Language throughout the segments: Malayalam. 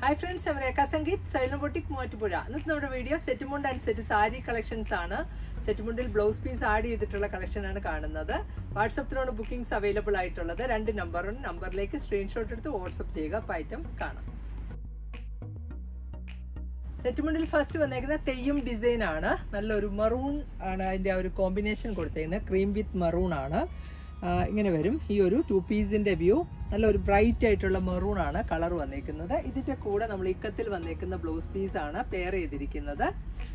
ഹായ് ഫ്രണ്ട്സ് ഞാൻ രേഖ സംഗീത് സൈലം ബൊട്ടിക് ഇന്നത്തെ നമ്മുടെ video set mundu and set sari collections ആണ്. സെറ്റ് മുണ്ടിൽ ബ്ലൗസ് പീസ് ആഡ് ചെയ്തിട്ടുള്ള കളക്ഷൻ ആണ് കാണുന്നത്. വാട്സപ്പിലാണ് ബുക്കിംഗ്സ് അവൈലബിൾ ആയിട്ടുള്ളത്. രണ്ട് നമ്പറും നമ്പറിലേക്ക് സ്ക്രീൻഷോട്ട് എടുത്ത് വാട്സപ്പ് ചെയ്യുക. അപ്പോൾ ഐറ്റം കാണാം. സെറ്റ്മുണ്ടിൽ ഫസ്റ്റ് വന്നേക്കുന്ന തെയ്യം ഡിസൈൻ ആണ്. നല്ലൊരു മറൂൺ ആണ് അതിന്റെ ആ ഒരു കോമ്പിനേഷൻ കൊടുത്തേക്കുന്നത്. ക്രീം വിത്ത് മറൂൺ ആണ്. ഇങ്ങനെ വരും. ഈ ഒരു ടു പീസിന്റെ വ്യൂ നല്ല ഒരു ബ്രൈറ്റ് ആയിട്ടുള്ള മെറൂൺ ആണ് കളർ വന്നേക്കുന്നത്. ഇതിന്റെ കൂടെ നമ്മൾ ഇക്കത്തിൽ വന്നേക്കുന്ന ബ്ലൗസ് പീസ് ആണ് പെയർ ചെയ്തിരിക്കുന്നത്.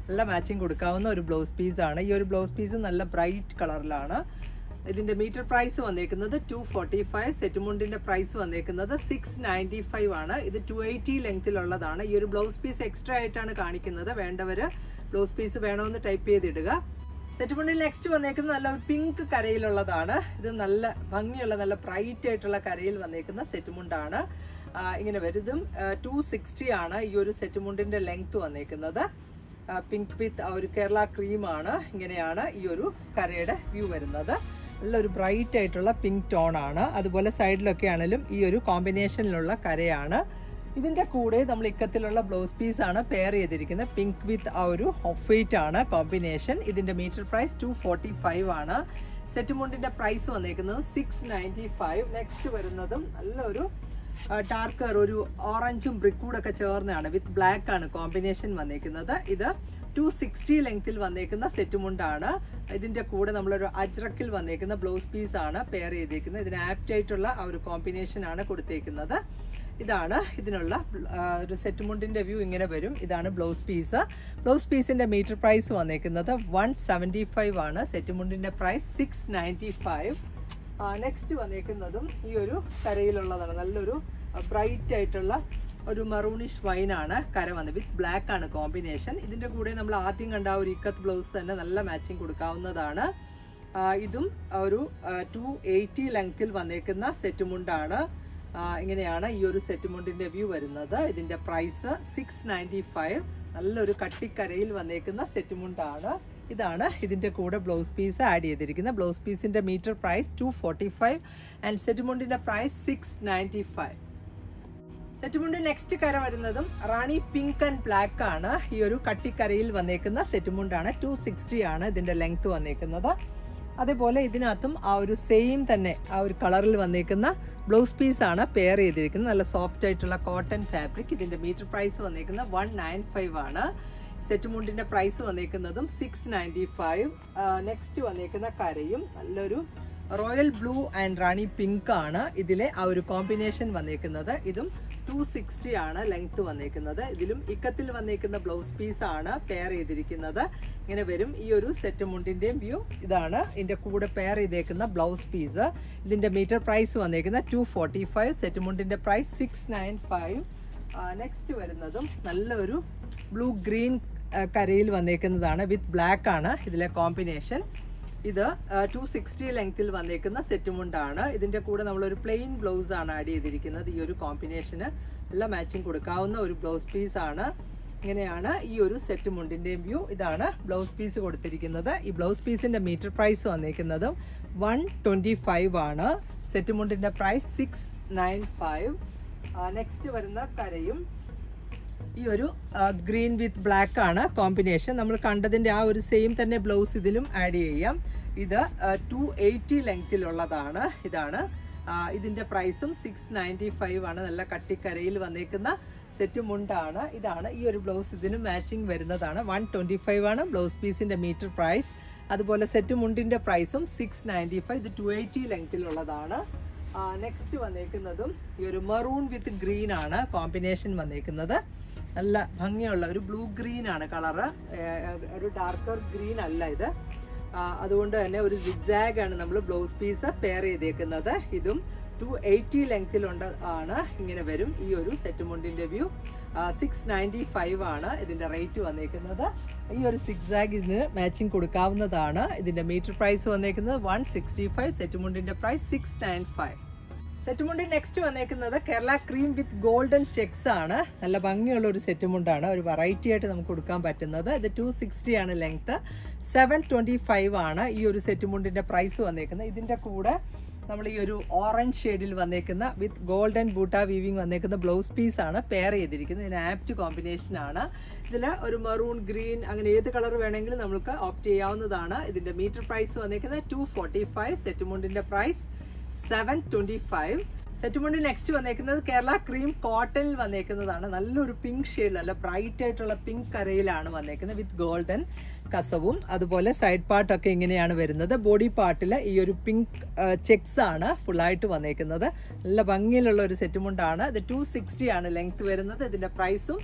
നല്ല മാച്ചിങ് കൊടുക്കാവുന്ന ഒരു ബ്ലൗസ് പീസ് ആണ്. ഈ ഒരു ബ്ലൗസ് പീസ് നല്ല ബ്രൈറ്റ് കളറിലാണ് ഇതിന്റെ മീറ്റർ പ്രൈസ് വന്നേക്കുന്നത് ടു ഫോർട്ടി ഫൈവ് സെറ്റുമുണ്ടിന്റെ പ്രൈസ് വന്നേക്കുന്നത് സിക്സ് നയന്റി ഫൈവ് ആണ്. ഇത് ടു എയ്റ്റി ലെങ്തിലുള്ളതാണ് ഈ ഒരു ബ്ലൗസ് പീസ് എക്സ്ട്രാ ആയിട്ടാണ് കാണിക്കുന്നത്. വേണ്ടവര് ബ്ലൗസ് പീസ് വേണമെന്ന് ടൈപ്പ് ചെയ്തിടുക. സെറ്റ് മുണ്ടിൽ നെക്സ്റ്റ് വന്നേക്കുന്ന നല്ല പിങ്ക് കരയിലുള്ളതാണ്. ഇത് നല്ല ഭംഗിയുള്ള നല്ല ബ്രൈറ്റ് ആയിട്ടുള്ള കരയിൽ വന്നേക്കുന്ന സെറ്റ് മുണ്ടാണ് ഇങ്ങനെ വരുതും ടു സിക്സ്റ്റി ആണ് ഈ ഒരു സെറ്റ് മുണ്ടിന്റെ ലെങ്ത് വന്നേക്കുന്നത് പിങ്ക് വിത്ത് ഒരു കേരള ക്രീമാണ് ഇങ്ങനെയാണ് ഈ ഒരു കരയുടെ വ്യൂ വരുന്നത്. നല്ലൊരു ബ്രൈറ്റ് ആയിട്ടുള്ള പിങ്ക് ടോൺ ആണ്. അതുപോലെ സൈഡിലൊക്കെ ആണെങ്കിലും ഈ ഒരു കോമ്പിനേഷനിലുള്ള കരയാണ്. ഇതിന്റെ കൂടെ നമ്മൾ ഇക്കത്തിലുള്ള ബ്ലൗസ് പീസ് ആണ് പെയർ ചെയ്തിരിക്കുന്നത്. പിങ്ക് വിത്ത് ആ ഒരു ഓഫ് ആണ് കോമ്പിനേഷൻ ഇതിന്റെ metre price two forty five ആണ് സെറ്റ് മുണ്ടിന്റെ പ്രൈസ് വന്നേക്കുന്നത് സിക്സ് നയന്റി ഫൈവ് നെക്സ്റ്റ് വരുന്നതും നല്ലൊരു ഡാർക്കർ ഒരു ഓറഞ്ചും ബ്രിക്കൂടൊക്കെ ചേർന്നാണ് വിത്ത് ബ്ലാക്ക് ആണ് കോമ്പിനേഷൻ വന്നേക്കുന്നത്. ഇത് ടു സിക്സ്റ്റി ലെങ്ത്തിൽ വന്നേക്കുന്ന സെറ്റ് മുണ്ടാണ് ഇതിന്റെ കൂടെ നമ്മളൊരു അജ്രക്കിൽ വന്നേക്കുന്ന ബ്ലൗസ് പീസ് ആണ് പെയർ ചെയ്തേക്കുന്നത്. ഇതിന് ആപ്റ്റായിട്ടുള്ള ആ ഒരു കോമ്പിനേഷൻ ആണ് കൊടുത്തേക്കുന്നത്. ഇതാണ് ഇതിനുള്ള ഒരു സെറ്റ് മുണ്ടിന്റെ വ്യൂ ഇങ്ങനെ വരും. ഇതാണ് ബ്ലൗസ് പീസ്. ബ്ലൗസ് പീസിന്റെ മീറ്റർ പ്രൈസ് വന്നേക്കുന്നത് വൺ സെവന്റി ഫൈവ് ആണ്. Set മുണ്ടിന്റെ price six ninety five next വന്നേക്കുന്നതും ഈ ഒരു കരയിലുള്ളതാണ്. നല്ലൊരു ബ്രൈറ്റ് ആയിട്ടുള്ള ഒരു മറൂണിഷ് വൈൻ ആണ് കര വന്നത്. വിത്ത് ബ്ലാക്ക് ആണ് കോമ്പിനേഷൻ ഇതിന്റെ കൂടെ നമ്മൾ ആദ്യം കണ്ട ഒരു ഇക്കത്ത് ബ്ലൗസ് തന്നെ നല്ല മാച്ചിങ് കൊടുക്കാവുന്നതാണ്. ഇതും ഒരു ടു എയ്റ്റി ലെങ്ത്തിൽ വന്നേക്കുന്ന സെറ്റ് മുണ്ടാണ് ഇങ്ങനെയാണ് ഈ ഒരു സെറ്റ് മുണ്ടിന്റെ വ്യൂ വരുന്നത്. ഇതിന്റെ പ്രൈസ് സിക്സ് നയന്റി ഫൈവ് നല്ലൊരു കട്ടിക്കരയിൽ വന്നേക്കുന്ന സെറ്റ് മുണ്ടാണ് ഇതാണ് ഇതിന്റെ കൂടെ ബ്ലൗസ് പീസ് ആഡ് ചെയ്തിരിക്കുന്നത്. ബ്ലൗസ് പീസിന്റെ metre price two forty five and set മുണ്ടിന്റെ price six ninety five സെറ്റുമുണ്ട് നെക്സ്റ്റ് കര വരുന്നതും റാണി പിങ്ക് ആൻഡ് ബ്ലാക്ക് ആണ്. ഈ ഒരു കട്ടിക്കരയിൽ വന്നേക്കുന്ന സെറ്റുമുണ്ടാണ്. ടു സിക്സ്റ്റി ആണ് ഇതിന്റെ ലെങ്ത് വന്നേക്കുന്നത്. അതേപോലെ ഇതിനകത്തും ആ ഒരു സെയിം തന്നെ ആ ഒരു കളറിൽ വന്നേക്കുന്ന ബ്ലൗസ് പീസ് ആണ് പെയർ ചെയ്തിരിക്കുന്നത്. നല്ല സോഫ്റ്റ് ആയിട്ടുള്ള കോട്ടൺ ഫാബ്രിക് ഇതിന്റെ മീറ്റർ പ്രൈസ് വന്നേക്കുന്നത് വൺ നയൻ ഫൈവ് ആണ്. സെറ്റ് മുണ്ടിന്റെ പ്രൈസ് വന്നേക്കുന്നതും സിക്സ് നയന്റി ഫൈവ് നെക്സ്റ്റ് വന്നേക്കുന്ന കരയും നല്ലൊരു royal blue and rani pink ആണ് ഇതിലെ ആ ഒരു കോമ്പിനേഷൻ വന്നേക്കുന്നത്. ഇതും ടു സിക്സ്റ്റി ആണ് ലെങ്ത് വന്നേക്കുന്നത്. ഇതിലും ഇക്കത്തിൽ വന്നേക്കുന്ന ബ്ലൗസ് പീസ് ആണ് പെയർ ചെയ്തിരിക്കുന്നത്. ഇങ്ങനെ വരും. ഈ ഒരു സെറ്റ് മുണ്ടിന്റെയും വ്യൂ ഇതാണ്. ഇതിന്റെ കൂടെ പെയർ ചെയ്തേക്കുന്ന ബ്ലൗസ് പീസ് ഇതിന്റെ മീറ്റർ പ്രൈസ് വന്നേക്കുന്ന two forty five set മുണ്ടിന്റെ price six nine five next വരുന്നതും നല്ലൊരു ബ്ലൂ ഗ്രീൻ കരയിൽ വന്നേക്കുന്നതാണ്. വിത്ത് ബ്ലാക്ക് ആണ് ഇതിലെ കോമ്പിനേഷൻ ഇത് ടു സിക്സ്റ്റി ലെങ്ത്തിൽ വന്നേക്കുന്ന സെറ്റ് മുണ്ടാണ്. ഇതിന്റെ കൂടെ നമ്മളൊരു പ്ലെയിൻ ബ്ലൗസ് ആണ് ആഡ് ചെയ്തിരിക്കുന്നത്. ഈ ഒരു കോമ്പിനേഷന് നല്ല മാച്ചിങ് കൊടുക്കാവുന്ന ഒരു ബ്ലൗസ് പീസ് ആണ്. ഇങ്ങനെയാണ് ഈ ഒരു സെറ്റ് മുണ്ടിന്റെയും വ്യൂ ഇതാണ് ബ്ലൗസ് പീസ് കൊടുത്തിരിക്കുന്നത്. ഈ ബ്ലൗസ് പീസിന്റെ മീറ്റർ പ്രൈസ് വന്നിരിക്കുന്നത് വൺ ട്വന്റി ഫൈവ് ആണ്. Set മുണ്ടിന്റെ price six nine five next വരുന്ന കരയും ഈ ഒരു ഗ്രീൻ വിത്ത് ബ്ലാക്ക് ആണ് കോമ്പിനേഷൻ നമ്മൾ കണ്ടതിന്റെ ആ ഒരു സെയിം തന്നെ ബ്ലൗസ് ഇതിലും ആഡ് ചെയ്യാം. ഇത് ടു എയ്റ്റി ലെങ്തിലുള്ളതാണ് ഇതാണ് ഇതിന്റെ പ്രൈസും സിക്സ് നയന്റി ഫൈവ് ആണ്. നല്ല കട്ടിക്കരയിൽ വന്നേക്കുന്ന സെറ്റ് മുണ്ടാണ് ഇതാണ് ഈ ഒരു ബ്ലൗസ് ഇതിന് മാച്ചിങ് വരുന്നതാണ്. വൺ ട്വന്റി ഫൈവ് ആണ് ബ്ലൗസ് പീസിന്റെ മീറ്റർ പ്രൈസ് അതുപോലെ സെറ്റ് മുണ്ടിന്റെ പ്രൈസും സിക്സ് നയന്റി ഫൈവ് ഇത് ടു എയ്റ്റി ലെങ്ത്തിലുള്ളതാണ് നെക്സ്റ്റ് വന്നേക്കുന്നതും ഈ ഒരു മറൂൺ വിത്ത് ഗ്രീൻ ആണ് കോമ്പിനേഷൻ വന്നേക്കുന്നത്. നല്ല ഭംഗിയുള്ള ഒരു ബ്ലൂ ഗ്രീൻ ആണ് കളറ് ഒരു ഡാർക്കർ ഗ്രീൻ അല്ല ഇത്. അതുകൊണ്ട് തന്നെ ഒരു സിഗ്സാഗ് ആണ് നമ്മൾ ബ്ലൗസ് പീസ് പെയർ ചെയ്തേക്കുന്നത്. ഇതും ടു എയ്റ്റി ലെങ്തിലുണ്ട് ആണ് ഇങ്ങനെ വരും. ഈ ഒരു സെറ്റ് മുണ്ടിന്റെ വ്യൂ സിക്സ് നയന്റി ഫൈവ് ആണ് ഇതിന്റെ റേറ്റ് വന്നേക്കുന്നത്. ഈ ഒരു സിക്സ് ബാഗ് ഇതിന് മാച്ചിങ് കൊടുക്കാവുന്നതാണ്. ഇതിന്റെ മീറ്റർ പ്രൈസ് വന്നേക്കുന്നത് one sixty five set മുണ്ടിന്റെ price six nine five set മുണ്ടി next വന്നേക്കുന്നത് Kerala cream with golden checks ആണ്. നല്ല ഭംഗിയുള്ള ഒരു സെറ്റ് മുണ്ടാണ്. ഒരു വെറൈറ്റി ആയിട്ട് നമുക്ക് കൊടുക്കാൻ പറ്റുന്നത്. ഇത് ടു സിക്സ്റ്റി ആണ് ലെങ്ത് സെവൻ ട്വന്റി ഫൈവ് ആണ് ഈ ഒരു സെറ്റ് മുണ്ടിന്റെ പ്രൈസ് വന്നേക്കുന്നത്. ഇതിന്റെ കൂടെ നമ്മൾ ഈ ഒരു ഓറഞ്ച് ഷെയ്ഡിൽ വന്നേക്കുന്ന വിത്ത് ഗോൾഡൻ ബൂട്ട വീവിങ് വന്നേക്കുന്ന ബ്ലൗസ് പീസ് ആണ് പെയർ ചെയ്തിരിക്കുന്നത്. ഇതിന് ആപ്റ്റ് കോമ്പിനേഷൻ ആണ്. ഇതിൽ ഒരു മെറൂൺ ഗ്രീൻ അങ്ങനെ ഏത് കളർ വേണമെങ്കിലും നമുക്ക് ഓപ്റ്റ് ചെയ്യാവുന്നതാണ്. ഇതിന്റെ മീറ്റർ പ്രൈസ് വന്നേക്കുന്നത് ടു ഫോർട്ടി ഫൈവ് സെറ്റുമുണ്ടിന്റെ പ്രൈസ് സെവൻ ട്വന്റി ഫൈവ് സെറ്റുമുണ്ട് നെക്സ്റ്റ് വന്നേക്കുന്നത് കേരള ക്രീം കോട്ടണിൽ വന്നേക്കുന്നതാണ്. നല്ലൊരു പിങ്ക് ഷെയ്ഡിൽ അല്ല ബ്രൈറ്റ് ആയിട്ടുള്ള പിങ്ക് കരയിലാണ് വന്നേക്കുന്നത് വിത്ത് ഗോൾഡൻ കസവും. അതുപോലെ സൈഡ് പാർട്ടൊക്കെ ഇങ്ങനെയാണ് വരുന്നത്. ബോഡി പാർട്ടിൽ ഈ ഒരു പിങ്ക് ചെക്സ് ആണ് ഫുള്ളായിട്ട് വന്നേക്കുന്നത്. നല്ല ഭംഗിയിലുള്ള ഒരു സെറ്റുമുണ്ടാണ്. ഇത് ടു സിക്സ്റ്റി ആണ് ലെങ്ത് വരുന്നത്. ഇതിന്റെ പ്രൈസും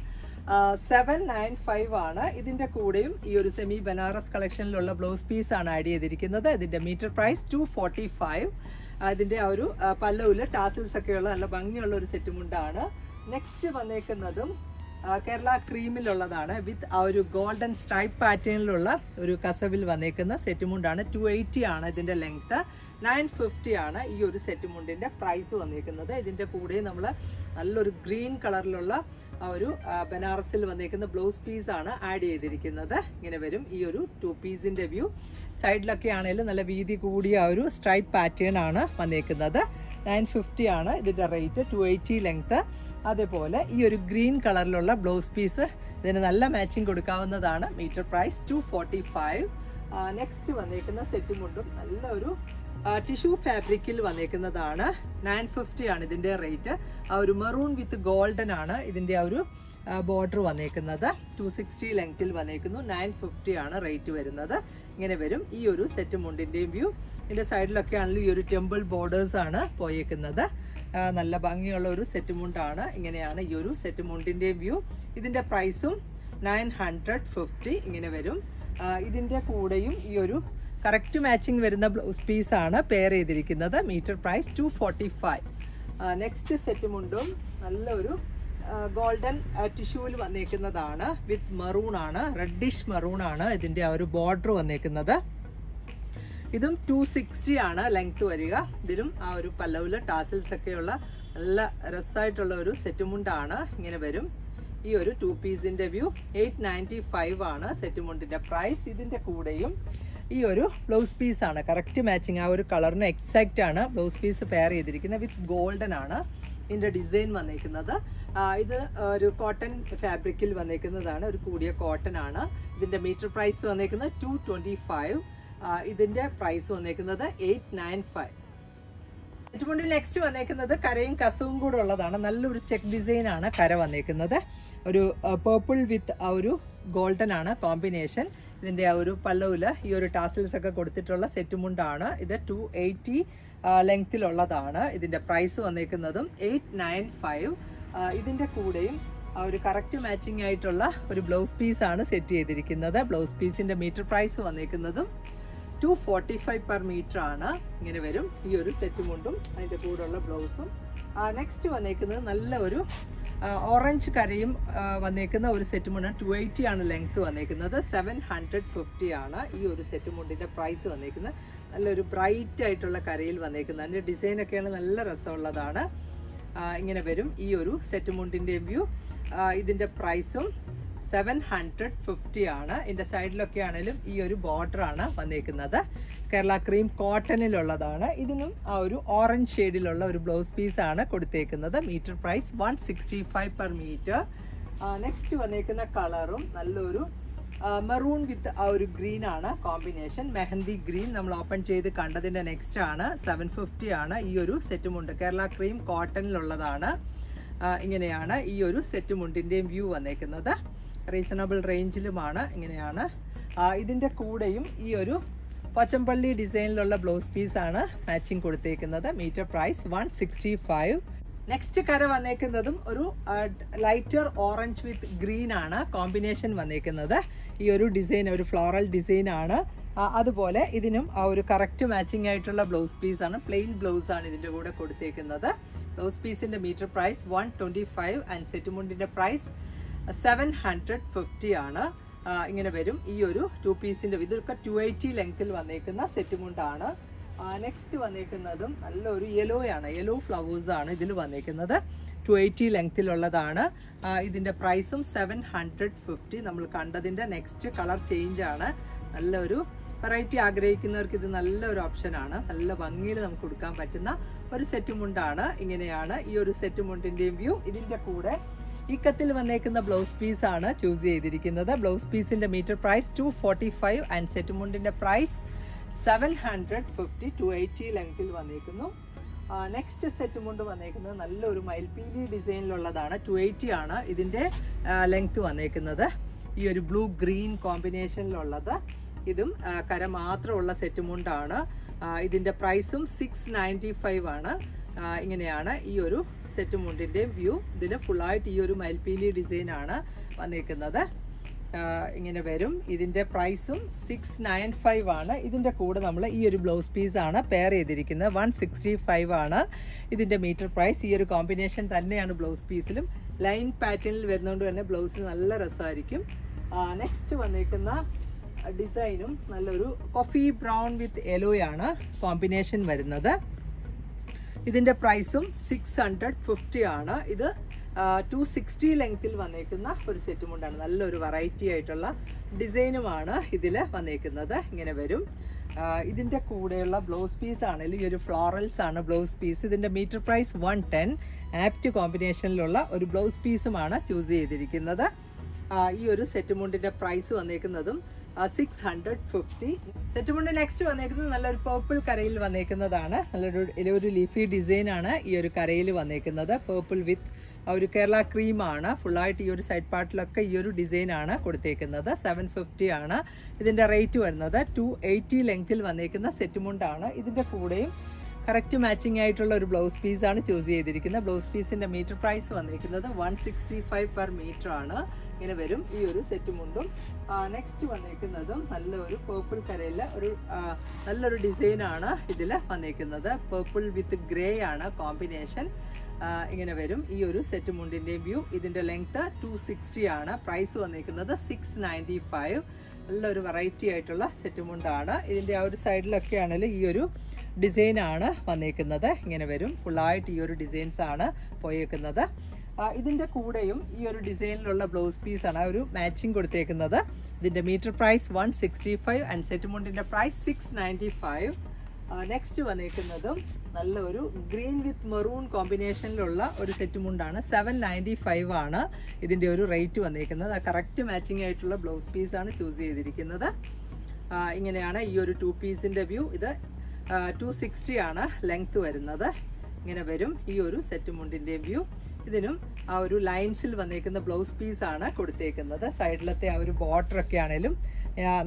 സെവൻ നയൻ ഫൈവ് ആണ്. ഇതിന്റെ കൂടെയും ഈ ഒരു സെമി ബനാറസ് കളക്ഷനിലുള്ള ബ്ലൗസ് പീസ് ആണ് ആഡ് ചെയ്തിരിക്കുന്നത്. ഇതിന്റെ metre price two forty five അതിന്റെ ആ ഒരു പല്ലവിൽ ടാസിൽസ് ഒക്കെയുള്ള നല്ല ഭംഗിയുള്ള ഒരു സെറ്റ് മുണ്ടാണ് നെക്സ്റ്റ് വന്നേക്കുന്നതും കേരള ക്രീമിലുള്ളതാണ് വിത്ത് ആ ഒരു ഗോൾഡൻ സ്ട്രൈപ്പ് പാറ്റേണിലുള്ള ഒരു കസവിൽ വന്നേക്കുന്ന സെറ്റ് മുണ്ടാണ് ടു എയ്റ്റി ആണ് ഇതിന്റെ ലെങ്ത്ത് നയൻ ഫിഫ്റ്റി ആണ് ഈ ഒരു സെറ്റ് മുണ്ടിന്റെ പ്രൈസ് വന്നേക്കുന്നത്. ഇതിന്റെ കൂടെ നമ്മൾ നല്ലൊരു ഗ്രീൻ കളറിലുള്ള ആ ഒരു ബനാറസിൽ വന്നേക്കുന്ന ബ്ലൗസ് പീസ് ആണ് ആഡ് ചെയ്തിരിക്കുന്നത്. ഇങ്ങനെ വരും ഈ ഒരു ടു പീസിന്റെ വ്യൂ സൈഡിലൊക്കെ ആണെങ്കിലും നല്ല വീതി കൂടിയ ഒരു സ്ട്രൈപ്പ് പാറ്റേൺ ആണ് വന്നേക്കുന്നത്. നയൻ ഫിഫ്റ്റി ആണ് ഇതിന്റെ റേറ്റ് ടു എയ്റ്റി ലെങ്ത് അതേപോലെ ഈ ഒരു ഗ്രീൻ കളറിലുള്ള ബ്ലൗസ് പീസ് ഇതിന് നല്ല മാച്ചിങ് കൊടുക്കാവുന്നതാണ്. Metre price two forty five next വന്നേക്കുന്ന സെറ്റും കൊണ്ടും നല്ല ഒരു ടിഷ്യൂ ഫാബ്രിക്കിൽ വന്നേക്കുന്നതാണ്. നയൻ ഫിഫ്റ്റി ആണ് ഇതിന്റെ റേറ്റ്. ആ ഒരു മെറൂൺ വിത്ത് ഗോൾഡൻ ആണ് ഇതിന്റെ ആ ഒരു ബോർഡർ വന്നേക്കുന്നത്. ടു സിക്സ്റ്റി ലെങ്ത്തിൽ വന്നേക്കുന്നു. നയൻ ഫിഫ്റ്റി ആണ് റേറ്റ് വരുന്നത്. ഇങ്ങനെ വരും. ഈ ഒരു സെറ്റ് മുണ്ടിന്റെയും വ്യൂ ഇതിന്റെ സൈഡിലൊക്കെ ആണെങ്കിലും ഈ ഒരു ടെമ്പിൾ ബോർഡേഴ്സ് ആണ് പോയേക്കുന്നത്. നല്ല ഭംഗിയുള്ള ഒരു സെറ്റ് മുണ്ടാണ്. ഇങ്ങനെയാണ് ഈ ഒരു സെറ്റ് മുണ്ടിന്റെയും വ്യൂ ഇതിന്റെ പ്രൈസും നയൻ ഹൺഡ്രഡ് ഫിഫ്റ്റി ഇങ്ങനെ വരും. ഇതിന്റെ കൂടെയും ഈ ഒരു കറക്റ്റ് മാച്ചിങ് വരുന്ന ബ്ലൗസ് പീസാണ് പെയർ ചെയ്തിരിക്കുന്നത്. Metre price two forty five next set മുണ്ടും നല്ലൊരു ഗോൾഡൻ ടിഷ്യൂവിൽ വന്നേക്കുന്നതാണ്. വിത്ത് മറൂൺ ആണ്. റെഡിഷ് മറൂൺ ആണ് ഇതിന്റെ ആ ഒരു ബോർഡർ വന്നേക്കുന്നത്. ഇതും ടു സിക്സ്റ്റി ആണ് ലെങ്ത് വരിക. ഇതിലും ആ ഒരു പല്ലവിൽ ടാസിൽസ് ഒക്കെയുള്ള നല്ല രസമായിട്ടുള്ള ഒരു സെറ്റ് മുണ്ടാണ് ഇങ്ങനെ വരും. ഈ ഒരു ടു പീസിന്റെ വ്യൂ. എയ്റ്റ് നയന്റി ഫൈവ് ആണ് സെറ്റ് മുണ്ടിന്റെ പ്രൈസ് ഇതിന്റെ കൂടെയും ഈ ഒരു ബ്ലൗസ് പീസ് ആണ്. കറക്റ്റ് മാച്ചിങ് ആ ഒരു കളറിന് എക്സാക്റ്റ് ആണ് ബ്ലൗസ് പീസ് പെയർ ചെയ്തിരിക്കുന്നത്. വിത്ത് ഗോൾഡൻ ആണ് ഇതിന്റെ ഡിസൈൻ വന്നേക്കുന്നത്. ഇത് ഒരു കോട്ടൺ ഫാബ്രിക്കിൽ വന്നേക്കുന്നതാണ്. ഒരു കൂടിയ കോട്ടൺ ആണ്. ഇതിന്റെ മീറ്റർ പ്രൈസ് വന്നേക്കുന്നത് ടു ട്വന്റി ഫൈവ് ഇതിന്റെ പ്രൈസ് വന്നേക്കുന്നത് എയ്റ്റ് നയൻ ഫൈവ് ചുറ്റുമുണ്ടിൽ നെക്സ്റ്റ് വന്നേക്കുന്നത് കരയും കസവും കൂടെ ഉള്ളതാണ്. നല്ലൊരു ചെക്ക് ഡിസൈൻ ആണ് കര വന്നേക്കുന്നത്. ഒരു പേർപ്പിൾ വിത്ത് ഒരു ഗോൾഡൻ ആണ് കോമ്പിനേഷൻ ഇതിന്റെ ആ ഒരു പല്ലവിൽ ഈ ഒരു ടാസിൽസ് ഒക്കെ കൊടുത്തിട്ടുള്ള സെറ്റ് മുണ്ടാണ്. ഇത് ടു എയ്റ്റി ലെങ്തിലുള്ളതാണ് ഇതിന്റെ പ്രൈസ് വന്നേക്കുന്നതും എയ്റ്റ് നയൻ ഫൈവ് ഇതിന്റെ കൂടെയും ഒരു കറക്റ്റ് മാച്ചിങ് ആയിട്ടുള്ള ഒരു ബ്ലൗസ് പീസ് ആണ് സെറ്റ് ചെയ്തിരിക്കുന്നത്. ബ്ലൗസ് പീസിന്റെ metre price വന്നേക്കുന്നതും two forty five per metre ആണ്. ഇങ്ങനെ വരും. ഈ ഒരു സെറ്റ് മുണ്ടും അതിന്റെ കൂടെയുള്ള ബ്ലൗസും നെക്സ്റ്റ് വന്നേക്കുന്നത് നല്ല ഒരു ഓറഞ്ച് കരയും വന്നേക്കുന്ന ഒരു സെറ്റ് മുണ്ട്. ടു എയ്റ്റി ആണ് ലെങ്ത് വന്നേക്കുന്നത്. സെവൻ ഹൺഡ്രഡ് ഫിഫ്റ്റി ആണ് ഈ ഒരു സെറ്റ് മുണ്ടിന്റെ പ്രൈസ് വന്നേക്കുന്നത്. നല്ലൊരു ബ്രൈറ്റ് ആയിട്ടുള്ള കരയിൽ വന്നേക്കുന്നത്. അതിന്റെ ഡിസൈനൊക്കെയാണ് നല്ല രസമുള്ളതാണ്. ഇങ്ങനെ വരും ഈ ഒരു സെറ്റ് മുണ്ടിന്റെയും വ്യൂ ഇതിന്റെ പ്രൈസും സെവൻ ഹൺഡ്രഡ് ഫിഫ്റ്റി ആണ്. ഇതിന്റെ സൈഡിലൊക്കെ ആണെങ്കിലും ഈ ഒരു ബോർഡർ ആണ് വന്നിരിക്കുന്നത് കേരള ക്രീം കോട്ടണിലുള്ളതാണ് ഇതിനും ആ ഒരു ഓറഞ്ച് ഷെയ്ഡിലുള്ള ഒരു ബ്ലൗസ് പീസ് ആണ് കൊടുത്തേക്കുന്നത്. Metre price one sixty five per metre next വന്നേക്കുന്ന കളറും നല്ലൊരു മെറൂൺ വിത്ത് ആ ഒരു ഗ്രീൻ ആണ് കോമ്പിനേഷൻ മെഹന്തി ഗ്രീൻ നമ്മൾ ഓപ്പൺ ചെയ്ത് കണ്ടതിന്റെ നെക്സ്റ്റ് ആണ്. സെവൻ ഫിഫ്റ്റി ആണ് ഈ ഒരു സെറ്റും ഉണ്ട് കേരള ക്രീം കോട്ടണിലുള്ളതാണ് ഇങ്ങനെയാണ് ഈ ഒരു സെറ്റ് മുണ്ടിന്റെയും വ്യൂ വന്നേക്കുന്നത്. റീസണബിൾ റേഞ്ചിലുമാണ് ഇങ്ങനെയാണ്. ഇതിന്റെ കൂടെയും ഈ ഒരു പച്ചമ്പള്ളി ഡിസൈനിലുള്ള ബ്ലൗസ് പീസാണ് മാച്ചിങ് കൊടുത്തേക്കുന്നത്. Metre price one sixty five next കര വന്നേക്കുന്നതും ഒരു ലൈറ്റർ ഓറഞ്ച് വിത്ത് ഗ്രീൻ ആണ് കോമ്പിനേഷൻ വന്നേക്കുന്നത്. ഈ ഒരു ഡിസൈൻ ഒരു ഫ്ലോറൽ ഡിസൈൻ ആണ്. അതുപോലെ ഇതിനും ആ ഒരു കറക്റ്റ് മാച്ചിങ് ആയിട്ടുള്ള ബ്ലൗസ് പീസ് ആണ്. പ്ലെയിൻ ബ്ലൗസ് ആണ് ഇതിന്റെ കൂടെ കൊടുത്തേക്കുന്നത്. ബ്ലൗസ് പീസിന്റെ metre price one twenty five and സെറ്റുമുണ്ടിന്റെ price seven hundred fifty ആണ് ഇങ്ങനെ വരും. ഈ ഒരു ടു പീസിന്റെ ഇതൊക്കെ ടു എയ്റ്റി ലെങ്ത്തിൽ വന്നേക്കുന്ന സെറ്റ് മുണ്ടാണ് നെക്സ്റ്റ് വന്നേക്കുന്നതും നല്ലൊരു യെല്ലോ ആണ് യെല്ലോ ഫ്ലവേഴ്സ് ആണ് ഇതിൽ വന്നേക്കുന്നത് ടു എയ്റ്റി ലെങ്ത്തിലുള്ളതാണ് ഇതിന്റെ പ്രൈസും സെവൻ ഹൺഡ്രഡ് ഫിഫ്റ്റി നമ്മൾ കണ്ടതിന്റെ നെക്സ്റ്റ് കളർ ചേഞ്ച് ആണ് നല്ലൊരു വെറൈറ്റി ആഗ്രഹിക്കുന്നവർക്ക് ഇത് നല്ലൊരു ഓപ്ഷനാണ് നല്ല ഭംഗിയിൽ നമുക്ക് കൊടുക്കാൻ പറ്റുന്ന ഒരു സെറ്റ് മുണ്ടാണ് ഇങ്ങനെയാണ് ഈ ഒരു സെറ്റ് മുണ്ടിന്റെയും വ്യൂ ഇതിന്റെ കൂടെ ഇക്കത്തിൽ വന്നേക്കുന്ന ബ്ലൗസ് പീസ് ആണ് ചൂസ് ചെയ്തിരിക്കുന്നത്. ബ്ലൗസ് പീസിന്റെ metre price two forty five and set മുണ്ടിന്റെ price seven hundred fifty two eighty ലെങ്തിൽ വന്നേക്കുന്നു. നെക്സ്റ്റ് സെറ്റ് മുണ്ട് വന്നേക്കുന്നത് നല്ലൊരു മയിൽപീലി ഡിസൈനിലുള്ളതാണ്. ടു എയ്റ്റി ആണ് ഇതിന്റെ ലെങ്ത് വന്നേക്കുന്നത്. ഈ ഒരു ബ്ലൂ ഗ്രീൻ കോമ്പിനേഷനിലുള്ളത് ഇതും കര മാത്രമുള്ള സെറ്റ് മുണ്ടാണ്. ഇതിന്റെ പ്രൈസും സിക്സ് നയന്റി ഫൈവ് ആണ്. ഇങ്ങനെയാണ് ഈ ഒരു സെറ്റ് മുണ്ടിന്റെയും വ്യൂ ഇതിന് ഫുള്ളായിട്ട് ഈ ഒരു മയിൽപീലി ഡിസൈനാണ് വന്നിരിക്കുന്നത്. ഇങ്ങനെ വരും. ഇതിന്റെ പ്രൈസും സിക്സ് നയൻ ഫൈവ് ആണ്. ഇതിന്റെ കൂടെ നമ്മൾ ഈ ഒരു ബ്ലൗസ് പീസ് ആണ് പെയർ ചെയ്തിരിക്കുന്നത്. വൺ സിക്സ്റ്റി ഫൈവ് ആണ് ഇതിന്റെ മീറ്റർ പ്രൈസ് ഈ ഒരു കോമ്പിനേഷൻ തന്നെയാണ് ബ്ലൗസ് പീസിലും ലൈൻ പാറ്റേണിൽ വരുന്നതുകൊണ്ട് തന്നെ ബ്ലൗസിന് നല്ല രസമായിരിക്കും നെക്സ്റ്റ് വന്നിരിക്കുന്ന ഡിസൈനും നല്ലൊരു കോഫി ബ്രൗൺ വിത്ത് യെലോയാണ് കോമ്പിനേഷൻ വരുന്നത്. ഇതിന്റെ പ്രൈസും സിക്സ് ഹൺഡ്രഡ് ഫിഫ്റ്റി ആണ്. ഇത് ടു സിക്സ്റ്റി ലെങ്ത്തിൽ വന്നേക്കുന്ന ഒരു സെറ്റ് മുണ്ടാണ് നല്ലൊരു വെറൈറ്റി ആയിട്ടുള്ള ഡിസൈനുമാണ് ഇതിൽ വന്നേക്കുന്നത്. ഇങ്ങനെ വരും. ഇതിന്റെ കൂടെയുള്ള ബ്ലൗസ് പീസ് ആണെങ്കിൽ ഈ ഒരു ഫ്ലോറൽസ് ആണ് ബ്ലൗസ് പീസ് ഇതിന്റെ metre price one ten apt കോമ്പിനേഷനിലുള്ള ഒരു ബ്ലൗസ് പീസുമാണ് ചൂസ് ചെയ്തിരിക്കുന്നത്. ഈ ഒരു സെറ്റ് മുണ്ടിന്റെ പ്രൈസ് വന്നേക്കുന്നതും സിക്സ് ഹൺഡ്രഡ് ഫിഫ്റ്റി സെറ്റ് മുണ്ട് നെക്സ്റ്റ് വന്നേക്കുന്നത് നല്ലൊരു പേർപ്പിൾ കരയിൽ വന്നേക്കുന്നതാണ്. നല്ലൊരു ഒരു ലീഫി ഡിസൈൻ ആണ് ഈ ഒരു കരയിൽ വന്നേക്കുന്നത്. പേർപ്പിൾ വിത്ത് ഒരു കേരള ക്രീമാണ് ഫുള്ളായിട്ട് ഈ ഒരു സൈഡ് പാർട്ടിലൊക്കെ ഈ ഒരു ഡിസൈൻ ആണ് കൊടുത്തേക്കുന്നത്. സെവൻ ഫിഫ്റ്റി ആണ് ഇതിന്റെ റേറ്റ് വരുന്നത്. ടു എയ്റ്റി ലെങ്തിൽ വന്നേക്കുന്ന സെറ്റ് മുണ്ടാണ്. ഇതിന്റെ കൂടെയും കറക്റ്റ് മാച്ചിങ് ആയിട്ടുള്ള ഒരു ബ്ലൗസ് പീസ് ആണ് ചൂസ് ചെയ്തിരിക്കുന്നത്. ബ്ലൗസ് പീസിന്റെ മീറ്റർ പ്രൈസ് വന്നിരിക്കുന്നത് one sixty five per metre ആണ്. ഇങ്ങനെ വരും ഈ ഒരു സെറ്റ് മുണ്ടും. നെക്സ്റ്റ് വന്നിരിക്കുന്നതും നല്ലൊരു പേർപ്പിൾ കരയിലെ ഒരു നല്ലൊരു ഡിസൈനാണ് ഇതിൽ വന്നിരിക്കുന്നത്. പേർപ്പിൾ വിത്ത് ഗ്രേ ആണ് കോമ്പിനേഷൻ ഇങ്ങനെ വരും. ഈ ഒരു സെറ്റ് മുണ്ടിന്റെ വ്യൂ ഇതിന്റെ ലെങ്ത് ടു സിക്സ്റ്റി ആണ്. പ്രൈസ് വന്നിരിക്കുന്നത് സിക്സ് നയന്റി ഫൈവ് നല്ലൊരു വെറൈറ്റി ആയിട്ടുള്ള സെറ്റ് മുണ്ടാണ്. ഇതിന്റെ ആ ഒരു സൈഡിലൊക്കെ ആണെങ്കിലും ഈ ഒരു ഡിസൈൻ ആണ് വന്നേക്കുന്നത്. ഇങ്ങനെ വരും. ഫുള്ളായിട്ട് ഈ ഒരു ഡിസൈൻസ് ആണ് പോയേക്കുന്നത്. ഇതിന്റെ കൂടെയും ഈ ഒരു ഡിസൈനിലുള്ള ബ്ലൗസ് പീസ് ആണ് ഒരു മാച്ചിങ് കൊടുത്തേക്കുന്നത്. ഇതിന്റെ metre price one sixty five and set മുണ്ടിന്റെ price six ninety five next വന്നേക്കുന്നതും നല്ലൊരു ഗ്രീൻ വിത്ത് മെറൂൺ കോമ്പിനേഷനിലുള്ള ഒരു സെറ്റ് മുണ്ടാണ്. സെവൻ നയന്റി ഫൈവ് ആണ് ഇതിന്റെ ഒരു റേറ്റ് വന്നേക്കുന്നത്. കറക്റ്റ് മാച്ചിങ് ആയിട്ടുള്ള ബ്ലൗസ് പീസ് ആണ് ചൂസ് ചെയ്തിരിക്കുന്നത്. ഇങ്ങനെയാണ് ഈ ഒരു ടു പീസിന്റെ വ്യൂ ഇത് ടു സിക്സ്റ്റി ആണ് ലെങ്ത് വരുന്നത്. ഇങ്ങനെ വരും ഈ ഒരു സെറ്റ് മുണ്ടിന്റെ വ്യൂ ഇതിനും ആ ഒരു ലൈൻസിൽ വന്നേക്കുന്ന ബ്ലൗസ് പീസ് ആണ് കൊടുത്തേക്കുന്നത്. സൈഡിലത്തെ ആ ഒരു ബോർഡർ ഒക്കെ ആണെങ്കിലും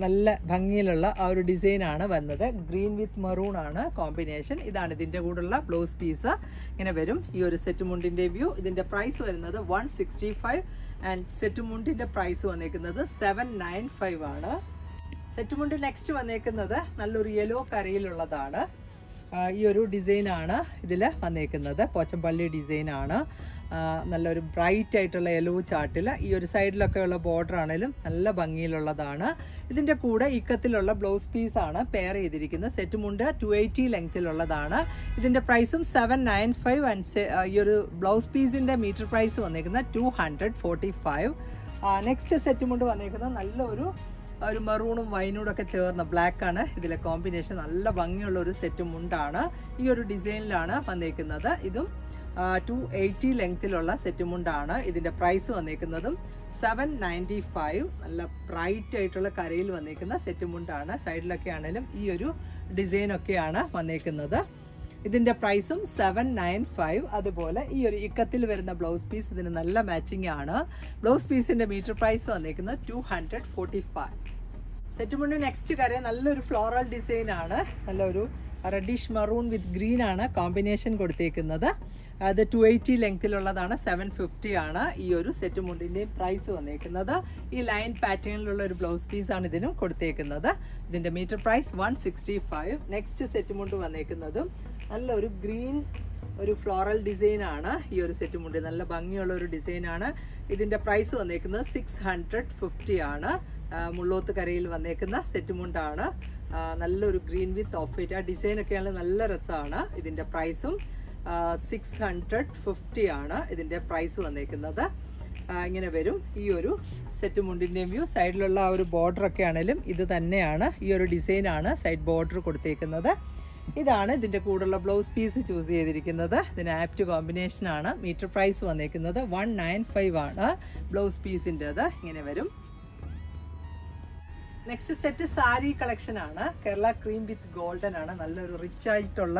നല്ല ഭംഗിയിലുള്ള ആ ഒരു ഡിസൈൻ ആണ് വന്നത്. ഗ്രീൻ വിത്ത് മറൂൺ ആണ് കോമ്പിനേഷൻ ഇതാണ് ഇതിന്റെ കൂടെയുള്ള ബ്ലൗസ് പീസ് ഇങ്ങനെ വരും. ഈ ഒരു സെറ്റ് മുണ്ടിന്റെ വ്യൂ ഇതിന്റെ പ്രൈസ് വരുന്നത് one sixty five and set മുണ്ടിന്റെ price വന്നേക്കുന്നത് സെവൻ നയൻ ഫൈവ് ആണ്. സെറ്റ് മുണ്ട് നെക്സ്റ്റ് വന്നേക്കുന്നത് നല്ലൊരു യെല്ലോ കരയിലുള്ളതാണ്. ഈ ഒരു ഡിസൈനാണ് ഇതിൽ വന്നേക്കുന്നത്. പോച്ചമ്പള്ളി ആ, നല്ലൊരു ബ്രൈറ്റ് ആയിട്ടുള്ള എലവ് ചാട്ടിൽ ഈ ഒരു സൈഡിലൊക്കെ ഉള്ള ബോർഡർ ആണെങ്കിലും നല്ല ഭംഗിയിലുള്ളതാണ്. ഇതിന്റെ കൂടെ ഇക്കത്തിലുള്ള ബ്ലൗസ് പീസ് ആണ് പെയർ ചെയ്തിരിക്കുന്നത്. സെറ്റ് മുണ്ട് ടു എയ്റ്റി ലെങ്ത്തിലുള്ളതാണ് ഇതിന്റെ പ്രൈസും സെവൻ നയൻ ഫൈവ് ആൻഡ് ഈ ഒരു ബ്ലൗസ് പീസിന്റെ മീറ്റർ പ്രൈസ് വന്നിരിക്കുന്നത് two hundred forty five next set മുണ്ട് വന്നിരിക്കുന്നത് നല്ലൊരു ഒരു മെറൂണും വൈനൂടും ഒക്കെ ചേർന്ന ബ്ലാക്ക് ആണ്. ഇതിലെ കോമ്പിനേഷൻ നല്ല ഭംഗിയുള്ള ഒരു സെറ്റ് മുണ്ടാണ്. ഈ ഒരു ഡിസൈനിലാണ് വന്നിരിക്കുന്നത് ഇതും ടു എയ്റ്റി ലെങ്തിലുള്ള സെറ്റ് മുണ്ടാണ് ഇതിന്റെ പ്രൈസ് വന്നേക്കുന്നതും. സെവൻ നയന്റി ഫൈവ് നല്ല ബ്രൈറ്റ് ആയിട്ടുള്ള കരയിൽ വന്നേക്കുന്ന സെറ്റ് മുണ്ടാണ് സൈഡിലൊക്കെ ആണെങ്കിലും ഈ ഒരു ഡിസൈൻ ഒക്കെയാണ് വന്നേക്കുന്നത്. ഇതിന്റെ പ്രൈസും സെവൻ നയൻ ഫൈവ് അതുപോലെ ഈ ഒരു ഇക്കത്തിൽ വരുന്ന ബ്ലൗസ് പീസ് ഇതിന് നല്ല മാച്ചിങ് ആണ്. ബ്ലൗസ് പീസിന്റെ മീറ്റർ പ്രൈസ് വന്നേക്കുന്നത് two hundred forty five set മുണ്ട് നെക്സ്റ്റ് കര നല്ലൊരു ഫ്ലോറൽ ഡിസൈൻ ആണ്. നല്ലൊരു റെഡിഷ് മറൂൺ വിത്ത് ഗ്രീൻ ആണ് കോമ്പിനേഷൻ കൊടുത്തേക്കുന്നത്. അത് ടു എയ്റ്റി ലെങ്തിലുള്ളതാണ് സെവൻ ഫിഫ്റ്റി ആണ് ഈ ഒരു സെറ്റ് മുണ്ടിന്റെയും പ്രൈസ് വന്നേക്കുന്നത്. ഈ ലൈൻ പാറ്റേണിലുള്ള ഒരു ബ്ലൗസ് പീസ് ആണ് ഇതിനും കൊടുത്തേക്കുന്നത്. ഇതിന്റെ metre price one sixty five next set മുണ്ട് വന്നേക്കുന്നതും നല്ലൊരു ഗ്രീൻ ഒരു ഫ്ലോറൽ ഡിസൈൻ ആണ്. ഈ ഒരു സെറ്റ് മുണ്ട് നല്ല ഭംഗിയുള്ള ഒരു ഡിസൈൻ ആണ്. ഇതിന്റെ പ്രൈസ് വന്നേക്കുന്നത് സിക്സ് ഹൺഡ്രഡ് ഫിഫ്റ്റി ആണ്. മുള്ളോത്ത് കരയിൽ വന്നേക്കുന്ന സെറ്റ് മുണ്ടാണ്. നല്ലൊരു ഗ്രീൻ വിത്ത് ഓഫ് വൈറ്റ് ആ ഡിസൈൻ ഒക്കെയാണ് നല്ല രസമാണ് ഇതിന്റെ പ്രൈസും സിക്സ് ഹൺഡ്രഡ് ഫിഫ്റ്റി ആണ് ഇതിന്റെ പ്രൈസ് വന്നേക്കുന്നത്. ഇങ്ങനെ വരും. ഈ ഒരു സെറ്റ് മുണ്ടിന്റെയും വ്യൂ സൈഡിലുള്ള ആ ഒരു ബോർഡർ ഒക്കെ ആണെങ്കിലും ഇത് തന്നെയാണ്. ഈ ഒരു ഡിസൈനാണ് സൈഡ് ബോർഡർ കൊടുത്തേക്കുന്നത്. ഇതാണ് ഇതിന്റെ കൂടെയുള്ള ബ്ലൗസ് പീസ് ചൂസ് ചെയ്തിരിക്കുന്നത്. ഇതിന് ആപ്റ്റ് കോമ്പിനേഷൻ ആണ്. മീറ്റർ പ്രൈസ് വന്നേക്കുന്നത് വൺ നയൻ ഫൈവ് ആണ്. ബ്ലൗസ് പീസിന്റെത് ഇങ്ങനെ വരും. നെക്സ്റ്റ് സെറ്റ് സാരി കളക്ഷൻ ആണ്. കേരള ക്രീം വിത്ത് ഗോൾഡൻ ആണ്. നല്ലൊരു റിച്ച് ആയിട്ടുള്ള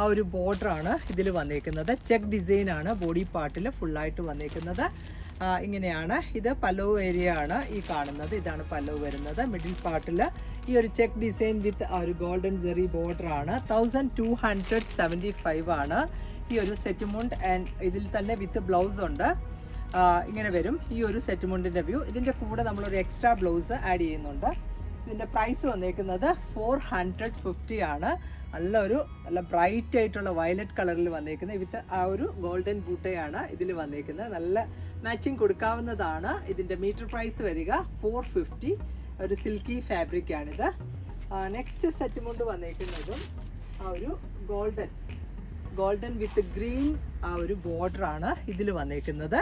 ആ ഒരു ബോർഡർ ആണ് ഇതിൽ വന്നേക്കുന്നത്. ചെക്ക് ഡിസൈൻ ആണ്. ബോഡി പാർട്ടിൽ ഫുള്ളായിട്ട് വന്നേക്കുന്നത്. ഇങ്ങനെയാണ്. ഇത് പല്ലവ് ഏരിയ ആണ് ഈ കാണുന്നത്. ഇതാണ് പല്ലവ് വരുന്നത്. മിഡിൽ പാർട്ടിൽ ഈ ഒരു ചെക്ക് ഡിസൈൻ വിത്ത് ആ ഒരു ഗോൾഡൻ ജെറി ബോർഡർ ആണ്. Thousand two hundred seventy five ആണ് ഈ ഒരു സെറ്റ് മുണ്ട്. ആൻഡ് ഇതിൽ തന്നെ വിത്ത് ബ്ലൗസ് ഉണ്ട്. ഇങ്ങനെ വരും. ഈ ഒരു സെറ്റ് മുണ്ടിന്റെ വ്യൂ ഇതിന്റെ കൂടെ നമ്മൾ ഒരു എക്സ്ട്രാ ബ്ലൗസ് ആഡ് ചെയ്യുന്നുണ്ട്. ഇതിന്റെ പ്രൈസ് വന്നേക്കുന്നത് ഫോർ ഹൺഡ്രഡ് ഫിഫ്റ്റി ആണ്. നല്ല ഒരു നല്ല ബ്രൈറ്റ് ആയിട്ടുള്ള വയലറ്റ് കളറിൽ വന്നേക്കുന്നത് വിത്ത് ആ ഒരു ഗോൾഡൻ ബൂട്ടയാണ് ഇതിൽ വന്നേക്കുന്നത്. നല്ല മാച്ചിങ് കൊടുക്കാവുന്നതാണ്. ഇതിന്റെ മീറ്റർ പ്രൈസ് വരിക ഫോർ ഫിഫ്റ്റി ഒരു സിൽക്കി ഫാബ്രിക് ആണിത്. നെക്സ്റ്റ് സെറ്റ് മുണ്ട് വന്നേക്കുന്നതും ആ ഒരു ഗോൾഡൻ ഗോൾഡൻ വിത്ത് ഗ്രീൻ ആ ഒരു ബോർഡർ ആണ് ഇതിൽ വന്നേക്കുന്നത്.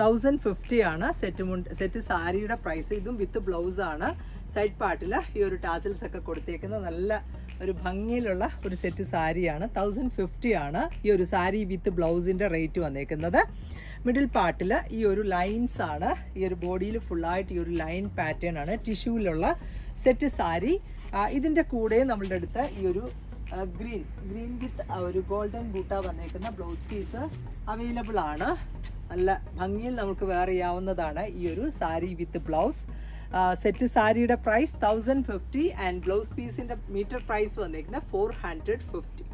തൗസൻഡ് ഫിഫ്റ്റി ആണ് സെറ്റ് മുണ്ട് സെറ്റ് സാരിയുടെ പ്രൈസ് ഇതും വിത്ത് ബ്ലൗസ് ആണ്. സൈഡ് പാർട്ടിൽ ഈ ഒരു ടാസിൽസ് ഒക്കെ കൊടുത്തേക്കുന്ന നല്ല ഒരു ഭംഗിയിലുള്ള ഒരു സെറ്റ് സാരിയാണ്. തൗസൻഡ് ഫിഫ്റ്റി ആണ് ഈ ഒരു സാരി വിത്ത് ബ്ലൗസിന്റെ റേറ്റ് വന്നേക്കുന്നത്. മിഡിൽ പാർട്ടിൽ ഈ ഒരു ലൈൻസ് ആണ്. ഈ ഒരു ബോഡിയിൽ ഫുള്ളായിട്ട് ഈ ഒരു ലൈൻ പാറ്റേൺ ആണ്. ടിഷ്യൂവിലുള്ള സെറ്റ് സാരി. ഇതിന്റെ കൂടെ നമ്മളുടെ അടുത്ത് ഈ ഒരു ഗ്രീൻ ഗ്രീൻ വിത്ത് ഒരു ഗോൾഡൻ ബൂട്ട വന്നേക്കുന്ന ബ്ലൗസ് പീസ് അവൈലബിൾ ആണ്. നല്ല ഭംഗിയിൽ നമുക്ക് വേർ ചെയ്യാവുന്നതാണ് ഈ ഒരു സാരി വിത്ത് ബ്ലൗസ് സെറ്റ് സാരിയുടെ price thousand fifty and blouse പീസിന്റെ മീറ്റർ പ്രൈസ് വന്നേക്കുന്ന ഫോർ ഹൺഡ്രഡ് ഫിഫ്റ്റി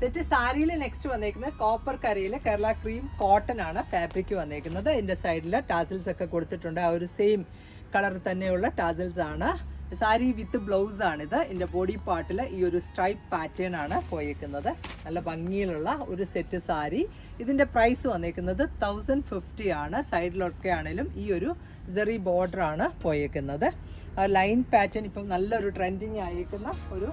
സെറ്റ് സാരിയിൽ നെക്സ്റ്റ് വന്നേക്കുന്നത് കോപ്പർ കറിയിൽ കേരള ക്രീം കോട്ടൺ ആണ് ഫാബ്രിക് വന്നേക്കുന്നത്. ഇതിന്റെ സൈഡിൽ ടാസിൽസ് ഒക്കെ കൊടുത്തിട്ടുണ്ട്. ആ ഒരു സെയിം കളർ തന്നെയുള്ള ടാസിൽസ് ആണ്. സാരി വിത്ത് ബ്ലൗസ് ആണിത് ഇതിന്റെ ബോഡി പാർട്ടിൽ ഈ ഒരു സ്ട്രൈപ്പ് പാറ്റേൺ ആണ് പോയേക്കുന്നത്. നല്ല ഭംഗിയിലുള്ള ഒരു സെറ്റ് സാരി. ഇതിന്റെ പ്രൈസ് വന്നേക്കുന്നത് തൗസൻഡ് ഫിഫ്റ്റി ആണ്. സൈഡിലൊക്കെ ആണെങ്കിലും ഈ ഒരു ജെറി ബോർഡർ ആണ് പോയേക്കുന്നത്. ലൈൻ പാറ്റേൺ ഇപ്പം നല്ലൊരു ട്രെൻഡിങ് ആയേക്കുന്ന ഒരു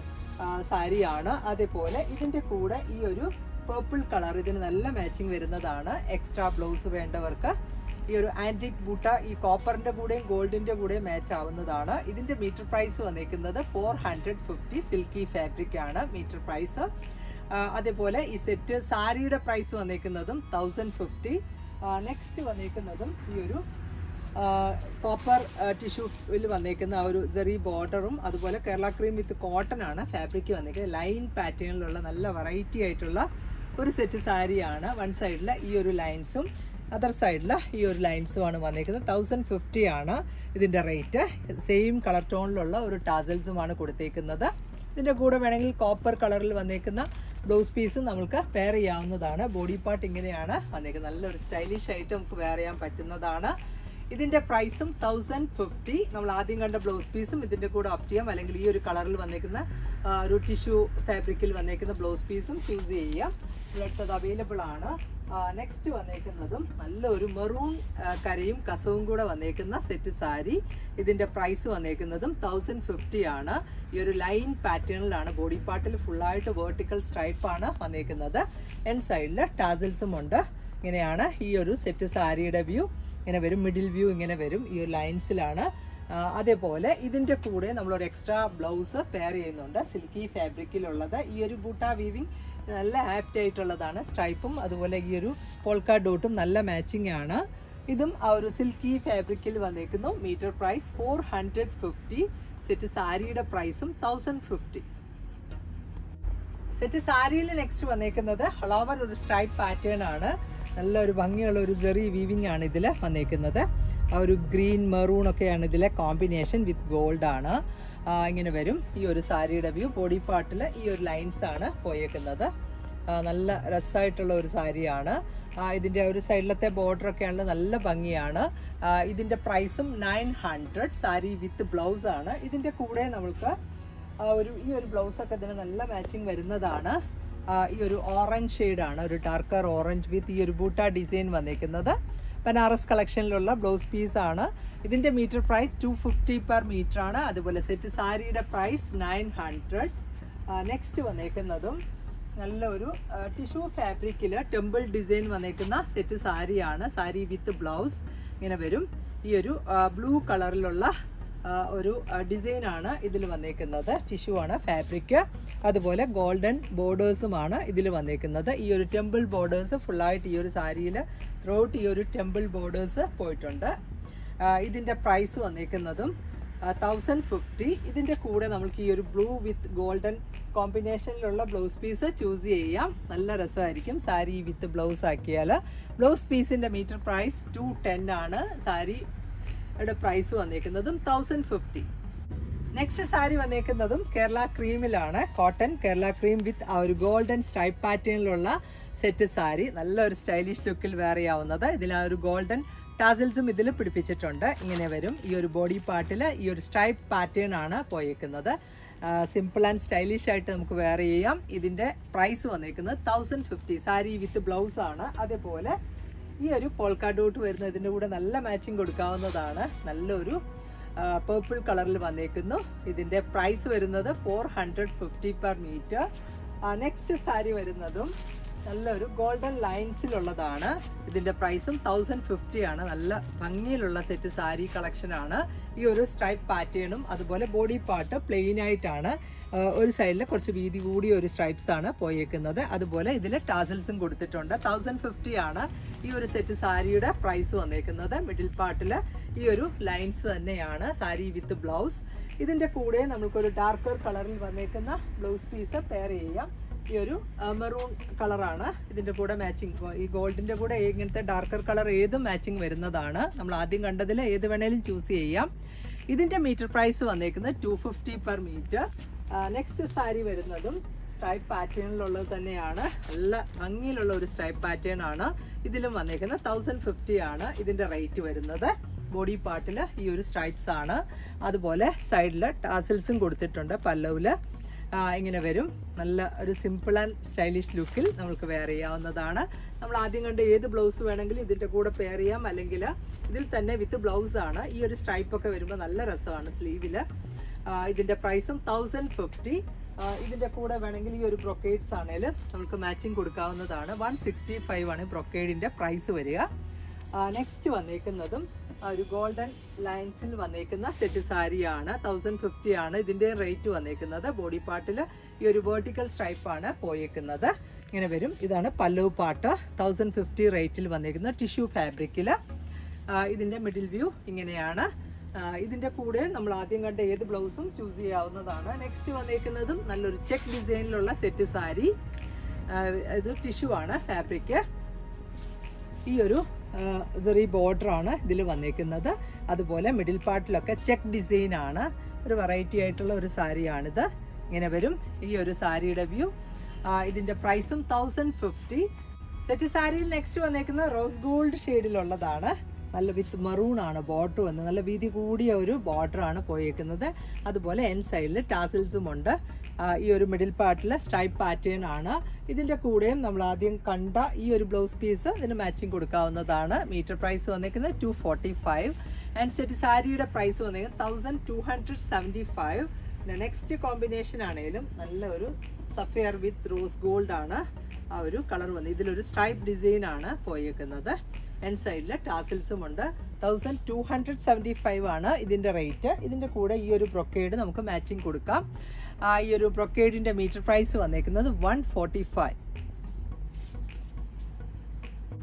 സാരിയാണ്. അതേപോലെ ഇതിന്റെ കൂടെ ഈ ഒരു പേർപ്പിൾ കളർ ഇതിന് നല്ല മാച്ചിങ് വരുന്നതാണ്. എക്സ്ട്രാ ബ്ലൗസ് വേണ്ടവർക്ക്. ഈ ഒരു ആന്റിക് ബൂട്ട ഈ കോപ്പറിന്റെ കൂടെയും ഗോൾഡിന്റെ കൂടെയും മാച്ച് ആവുന്നതാണ്. ഇതിന്റെ മീറ്റർ പ്രൈസ് വന്നിരിക്കുന്നത് four hundred fifty silky fabric ആണ് മീറ്റർ പ്രൈസ് അതേപോലെ ഈ സെറ്റ് സാരിയുടെ പ്രൈസ് വന്നിരിക്കുന്നതും തൗസൻഡ് ഫിഫ്റ്റി നെക്സ്റ്റ് വന്നിരിക്കുന്നതും ഈ ഒരു കോപ്പർ ടിഷ്യൂവിൽ വന്നേക്കുന്ന ആ ഒരു ജെറി ബോർഡറും അതുപോലെ കേരള ക്രീം വിത്ത് കോട്ടൺ ആണ് ഫാബ്രിക് വന്നേക്കുന്നത്. ലൈൻ പാറ്റേണിലുള്ള നല്ല വെറൈറ്റി ആയിട്ടുള്ള ഒരു സെറ്റ് സാരിയാണ്. വൺ സൈഡിലെ ഈ ഒരു ലൈൻസും അതർ സൈഡിൽ ഈ ഒരു ലൈൻസ് ആണ് വന്നേക്കുന്നത്. തൗസൻഡ് ഫിഫ്റ്റി ആണ് ഇതിന്റെ റേറ്റ് സെയിം കളർ ടോണിലുള്ള ഒരു ടാസൽസുമാണ് കൊടുത്തേക്കുന്നത്. ഇതിന്റെ കൂടെ വേണമെങ്കിൽ കോപ്പർ കളറിൽ വന്നേക്കുന്ന ബ്ലൗസ് പീസ് നമുക്ക് വെയർ ചെയ്യാവുന്നതാണ്. ബോഡി പാർട്ട് ഇങ്ങനെയാണ് വന്നേക്കുന്നത്. നല്ലൊരു സ്റ്റൈലിഷ് ആയിട്ട് നമുക്ക് വെയർ ചെയ്യാൻ പറ്റുന്നതാണ്. ഇതിന്റെ പ്രൈസും തൗസൻഡ് ഫിഫ്റ്റി നമ്മൾ ആദ്യം കണ്ട ബ്ലൗസ് പീസും ഇതിന്റെ കൂടെ ഓപ്റ്റ് ചെയ്യാം. അല്ലെങ്കിൽ ഈ ഒരു കളറിൽ വന്നേക്കുന്ന ഒരു ടിഷ്യൂ ഫാബ്രിക്കിൽ വന്നേക്കുന്ന ബ്ലൗസ് പീസും ചൂസ് ചെയ്യാം. അടുത്തത് അവൈലബിൾ ആണ്. നെക്സ്റ്റ് വന്നേക്കുന്നതും നല്ലൊരു മെറൂൺ കരയും കസവും കൂടെ വന്നേക്കുന്ന സെറ്റ് സാരി. ഇതിന്റെ പ്രൈസ് വന്നേക്കുന്നതും തൗസൻഡ് ഫിഫ്റ്റി ആണ്. ഈ ഒരു ലൈൻ പാറ്റേണിലാണ് ബോഡി പാർട്ടിൽ ഫുള്ളായിട്ട് വേർട്ടിക്കൽ സ്ട്രൈപ്പാണ് വന്നേക്കുന്നത്. എൻ സൈഡിൽ ടാസിൽസും ഉണ്ട്. ഇങ്ങനെയാണ് ഈ ഒരു സെറ്റ് സാരിയുടെ വ്യൂ ഇങ്ങനെ വരും മിഡിൽ വ്യൂ ഇങ്ങനെ വരും ഈ ഒരു ലൈൻസിലാണ് അതേപോലെ ഇതിന്റെ കൂടെ നമ്മളൊരു എക്സ്ട്രാ ബ്ലൗസ് പെയർ ചെയ്യുന്നുണ്ട്. സിൽക്കി ഫാബ്രിക്കിലുള്ളത് ഈ ഒരു ബൂട്ടാ വീവിങ് നല്ല ആപ്റ്റ് ആയിട്ടുള്ളതാണ്. സ്ട്രൈപ്പും അതുപോലെ ഈ ഒരു പോൾക്കാ ഡോട്ടും നല്ല മാച്ചിങ് ആണ്. ഇതും ആ ഒരു സിൽക്കി ഫാബ്രിക്കിൽ വന്നേക്കുന്നു. Metre price four hundred fifty set സാരിയുടെ പ്രൈസും തൗസൻഡ് ഫിഫ്റ്റി സെറ്റ് സാരിയിൽ നെക്സ്റ്റ് വന്നേക്കുന്നത് ഹളോവർ ഒരു സ്ട്രൈപ്പ് പാറ്റേൺ ആണ്. നല്ല ഒരു ഭംഗിയുള്ള ഒരു ജെറി വീവിംഗ് ആണ് ഇതിൽ വന്നേക്കുന്നത്. ഒരു ഗ്രീൻ മെറൂൺ ഒക്കെയാണ് ഇതിലെ കോമ്പിനേഷൻ വിത്ത് ഗോൾഡ് ആണ്. ഇങ്ങനെ വരും. ഈ ഒരു സാരിയുടെ വ്യൂ ബോഡി പാർട്ടിൽ ഈ ഒരു ലൈൻസ് ആണ് പോയേക്കുന്നത്. നല്ല രസമായിട്ടുള്ള ഒരു സാരിയാണ്. ഇതിന്റെ ഒരു സൈഡിലത്തെ ബോർഡർ ഒക്കെ ആണെങ്കിൽ നല്ല ഭംഗിയാണ്. ഇതിന്റെ പ്രൈസും nine hundred sari with blouse ആണ്. ഇതിന്റെ കൂടെ നമ്മൾക്ക് ഒരു ഈ ഒരു ബ്ലൗസ് ഒക്കെ ഇതിന് നല്ല മാച്ചിങ് വരുന്നതാണ്. ഈ ഒരു ഓറഞ്ച് ഷെയ്ഡാണ് ഒരു ഡാർക്കർ ഓറഞ്ച് വിത്ത് ഈ ഒരു ബൂട്ട ഡിസൈൻ വന്നേക്കുന്നത്. ബനാറസ് കളക്ഷനിലുള്ള ബ്ലൗസ് പീസ് ആണ് ഇതിന്റെ metre price two fifty per ആണ് അതുപോലെ സെറ്റ് സാരിയുടെ പ്രൈസ് നയൻ ഹൺഡ്രഡ് നെക്സ്റ്റ് വന്നേക്കുന്നതും നല്ല ഒരു ടിഷ്യൂ ഫാബ്രിക്കിൽ ടെമ്പിൾ ഡിസൈൻ വന്നേക്കുന്ന സെറ്റ് സാരിയാണ്. സാരി വിത്ത് ബ്ലൗസ് ഇങ്ങനെ വരും. ഈ ഒരു ബ്ലൂ കളറിലുള്ള ഒരു ഡിസൈൻ ആണ് ഇതിൽ വന്നേക്കുന്നത്. ടിഷ്യൂ ആണ് ഫാബ്രിക് അതുപോലെ ഗോൾഡൻ ബോർഡേഴ്സുമാണ് ഇതിൽ വന്നേക്കുന്നത്. ഈ ഒരു ടെമ്പിൾ ബോർഡേഴ്സ് ഫുള്ളായിട്ട് ഈ ഒരു സാരിയിൽ ത്രൂഔട്ട് ഈ ഒരു ടെമ്പിൾ ബോർഡേഴ്സ് പോയിട്ടുണ്ട്. ഇതിന്റെ പ്രൈസ് വന്നേക്കുന്നതും തൗസൻഡ് ഫിഫ്റ്റി ഇതിന്റെ കൂടെ നമുക്ക് ഈ ഒരു ബ്ലൂ വിത്ത് ഗോൾഡൻ കോമ്പിനേഷനിലുള്ള ബ്ലൗസ് പീസ് ചൂസ് ചെയ്യാം. നല്ല രസമായിരിക്കും. സാരി വിത്ത് ബ്ലൗസ് ആക്കിയാൽ ബ്ലൗസ് പീസിന്റെ മീറ്റർ പ്രൈസ് ടു ടെൻ ആണ്. സാരിയുടെ പ്രൈസ് വന്നേക്കുന്നതും തൗസൻഡ് ഫിഫ്റ്റി നെക്സ്റ്റ് സാരി വന്നേക്കുന്നതും കേരള ക്രീമിലാണ് കോട്ടൺ കേരള ക്രീം വിത്ത് ആ ഒരു ഗോൾഡൻ സ്ട്രൈപ്പ് പാറ്റേണിലുള്ള സെറ്റ് സാരി നല്ലൊരു സ്റ്റൈലിഷ് ലുക്കിൽ വേറെ ചെയ്യാവുന്നത്. ഇതിൽ ആ ഒരു ഗോൾഡൻ ടാസിൽസും ഇതിൽ പിടിപ്പിച്ചിട്ടുണ്ട്. ഇങ്ങനെ വരും. ഈ ഒരു ബോഡി പാർട്ടിൽ ഈ ഒരു സ്ട്രൈപ്പ് പാറ്റേൺ ആണ് പോയേക്കുന്നത്. സിമ്പിൾ ആൻഡ് സ്റ്റൈലിഷ് ആയിട്ട് നമുക്ക് വെയർ ചെയ്യാം. ഇതിന്റെ പ്രൈസ് വന്നേക്കുന്നത് thousand fifty sari with blouse ആണ്. അതേപോലെ ഈ ഒരു പോൾക്കാ ഡോട്ട് വരുന്ന ഇതിന്റെ കൂടെ നല്ല മാച്ചിങ് കൊടുക്കാവുന്നതാണ്. നല്ലൊരു പേർപ്പിൾ കളറിൽ വന്നേക്കുന്നു. ഇതിന്റെ പ്രൈസ് വരുന്നത് four hundred fifty per metre next sari വരുന്നതും നല്ലൊരു ഗോൾഡൻ ലൈൻസിലുള്ളതാണ് ഇതിന്റെ പ്രൈസും തൗസൻഡ് ഫിഫ്റ്റി ആണ്. നല്ല ഭംഗിയിലുള്ള സെറ്റ് സാരി കളക്ഷൻ ആണ്. ഈ ഒരു സ്ട്രൈപ്പ് പാറ്റേണും അതുപോലെ ബോഡി പാർട്ട് പ്ലെയിൻ ആയിട്ടാണ്. ഒരു സൈഡിൽ കുറച്ച് വീതി കൂടിയ ഒരു സ്ട്രൈപ്സ് ആണ് പോയേക്കുന്നത്. അതുപോലെ ഇതിൽ ടാസൽസും കൊടുത്തിട്ടുണ്ട്. തൗസൻഡ് ഫിഫ്റ്റി ആണ് ഈ ഒരു സെറ്റ് സാരിയുടെ പ്രൈസ് വന്നേക്കുന്നത്. മിഡിൽ പാർട്ടിൽ ഈ ഒരു ലൈൻസ് തന്നെയാണ്. സാരി വിത്ത് ബ്ലൗസ് ഇതിന്റെ കൂടെ നമുക്കൊരു ഡാർക്കർ കളറിൽ വന്നേക്കുന്ന ബ്ലൗസ് പീസ് പെയർ ചെയ്യാം. ഈ ഒരു മെറൂൺ കളറാണ്. ഇതിന്റെ കൂടെ മാച്ചിങ് ഈ ഗോൾഡിന്റെ കൂടെ ഇങ്ങനത്തെ ഡാർക്കർ കളർ ഏതും മാച്ചിങ് വരുന്നതാണ്. നമ്മൾ ആദ്യം കണ്ടതിൽ ഏത് വേണേലും ചൂസ് ചെയ്യാം. ഇതിന്റെ മീറ്റർ പ്രൈസ് വന്നേക്കുന്നത് two fifty per metre next sari വരുന്നതും സ്ട്രൈപ്പ് പാറ്റേണിലുള്ളത് തന്നെയാണ്. നല്ല ഭംഗിയിലുള്ള ഒരു സ്ട്രൈപ്പ് പാറ്റേൺ ആണ്. ഇതിലും വന്നേക്കുന്നത് തൗസൻഡ് ഫിഫ്റ്റി ആണ് ഇതിന്റെ റേറ്റ് വരുന്നത്. ബോഡി പാർട്ടിൽ ഈ ഒരു സ്ട്രൈപ്സ് ആണ്. അതുപോലെ സൈഡിൽ ടാസിൽസും കൊടുത്തിട്ടുണ്ട് പല്ലവിൽ. ഇങ്ങനെ വരും. നല്ല ഒരു സിമ്പിൾ ആൻഡ് സ്റ്റൈലിഷ് ലുക്കിൽ നമുക്ക് വെയർ ചെയ്യാവുന്നതാണ്. നമ്മൾ ആദ്യം കണ്ട് ഏത് ബ്ലൗസ് വേണമെങ്കിലും ഇതിന്റെ കൂടെ പെയർ ചെയ്യാം. അല്ലെങ്കിൽ ഇതിൽ തന്നെ വിത്ത് ബ്ലൗസ് ആണ്. ഈ ഒരു സ്ട്രൈപ്പ് ഒക്കെ വരുമ്പോൾ നല്ല രസമാണ് സ്ലീവിൽ ഇതിന്റെ പ്രൈസും തൗസൻഡ് ഫിഫ്റ്റി ഇതിന്റെ കൂടെ വേണമെങ്കിൽ ഈ ഒരു ബ്രൊക്കേഡ്സ് ആണെങ്കിൽ നമുക്ക് മാച്ചിങ് കൊടുക്കാവുന്നതാണ്. വൺ സിക്സ്റ്റി ഫൈവ് ആണ് ബ്രൊക്കേഡിന്റെ പ്രൈസ് വരിക. നെക്സ്റ്റ് വന്നേക്കുന്നതും ഒരു ഗോൾഡൻ ലൈൻസിൽ വന്നേക്കുന്ന സെറ്റ് സാരിയാണ് തൗസൻഡ് ഫിഫ്റ്റി ആണ് ഇതിന്റെ റേറ്റ് വന്നേക്കുന്നത്. ബോഡി പാർട്ടിൽ ഈ ഒരു വേർട്ടിക്കൽ സ്ട്രൈപ്പാണ് പോയേക്കുന്നത്. ഇങ്ങനെ വരും. ഇതാണ് പല്ലവ് പാട്ട് തൗസൻഡ് ഫിഫ്റ്റി റേറ്റിൽ വന്നേക്കുന്ന ടിഷ്യൂ ഫാബ്രിക്കിൽ ഇതിന്റെ മിഡിൽ വ്യൂ ഇങ്ങനെയാണ്. ഇതിന്റെ കൂടെ നമ്മൾ ആദ്യം കണ്ട ഏത് ബ്ലൗസും ചൂസ് ചെയ്യാവുന്നതാണ്. നെക്സ്റ്റ് വന്നേക്കുന്നതും നല്ലൊരു ചെക്ക് ഡിസൈനിലുള്ള സെറ്റ് സാരി ഇത് ടിഷ്യൂ ആണ് ഫാബ്രിക് ഈ ഒരു ചെറിയ ബോർഡർ ആണ് ഇതിൽ വന്നിരിക്കുന്നത് അതുപോലെ മിഡിൽ പാർട്ടിലൊക്കെ ചെക്ക് ഡിസൈൻ ആണ്. ഒരു വെറൈറ്റി ആയിട്ടുള്ള ഒരു സാരിയാണിത്. ഇങ്ങനെ വരും. ഈ ഒരു സാരിയുടെ വ്യൂ ഇതിന്റെ പ്രൈസും തൗസൻഡ് ഫിഫ്റ്റി സെറ്റ് സാരിയിൽ നെക്സ്റ്റ് വന്നേക്കുന്നത് റോസ് ഗോൾഡ് ഷെയ്ഡിലുള്ളതാണ് നല്ല വിത്ത് മറൂൺ ആണ് ബോർഡർ വന്ന് നല്ല വീതി കൂടിയ ഒരു ബോർഡർ ആണ് പോയേക്കുന്നത്. അതുപോലെ എൻ സൈഡിൽ ടാസിൽസും ഉണ്ട്. ഈ ഒരു മിഡിൽ പാർട്ടിൽ സ്ട്രൈപ്പ് പാറ്റേൺ ആണ്. ഇതിന്റെ കൂടെയും നമ്മൾ ആദ്യം കണ്ട ഈ ഒരു ബ്ലൗസ് പീസ് ഇതിന് മാച്ചിങ് കൊടുക്കാവുന്നതാണ്. മീറ്റർ പ്രൈസ് വന്നിരിക്കുന്നത് two forty five and set സാരിയുടെ പ്രൈസ് വന്നിരിക്കുന്നത് thousand two hundred seventy five പിന്നെ നെക്സ്റ്റ് കോമ്പിനേഷൻ ആണെങ്കിലും നല്ല ഒരു സഫിയർ വിത്ത് റോസ് ഗോൾഡ് ആണ്. ആ ഒരു കളർ വന്നത് ഇതിലൊരു സ്ട്രൈപ്പ് ഡിസൈൻ ആണ് പോയേക്കുന്നത്. എൻ സൈഡിൽ ടാസിൽസും ഉണ്ട് thousand two hundred seventy five ആണ് ഇതിന്റെ റേറ്റ്. ഇതിന്റെ കൂടെ ഈ ഒരു ബ്രൊക്കേഡ് നമുക്ക് മാച്ചിങ് കൊടുക്കാം. ഈ ഒരു ബ്രൊക്കേഡിന്റെ മീറ്റർ പ്രൈസ് വന്നേക്കുന്നത് വൺ ഫോർട്ടി ഫൈവ്.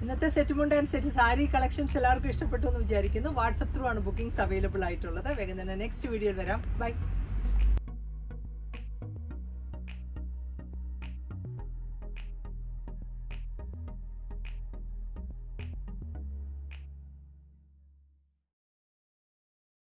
ഇന്നത്തെ സെറ്റ് മുണ്ട് സെറ്റ് സാരി കളക്ഷൻസ് എല്ലാവർക്കും ഇഷ്ടപ്പെട്ടു എന്ന് വിചാരിക്കുന്നു. വാട്സപ്പ് ത്രൂ ആണ് ബുക്കിംഗ്സ് അവൈലബിൾ ആയിട്ടുള്ളത്. വേഗം തന്നെ നെക്സ്റ്റ് വീഡിയോയിൽ വരാം. ബൈ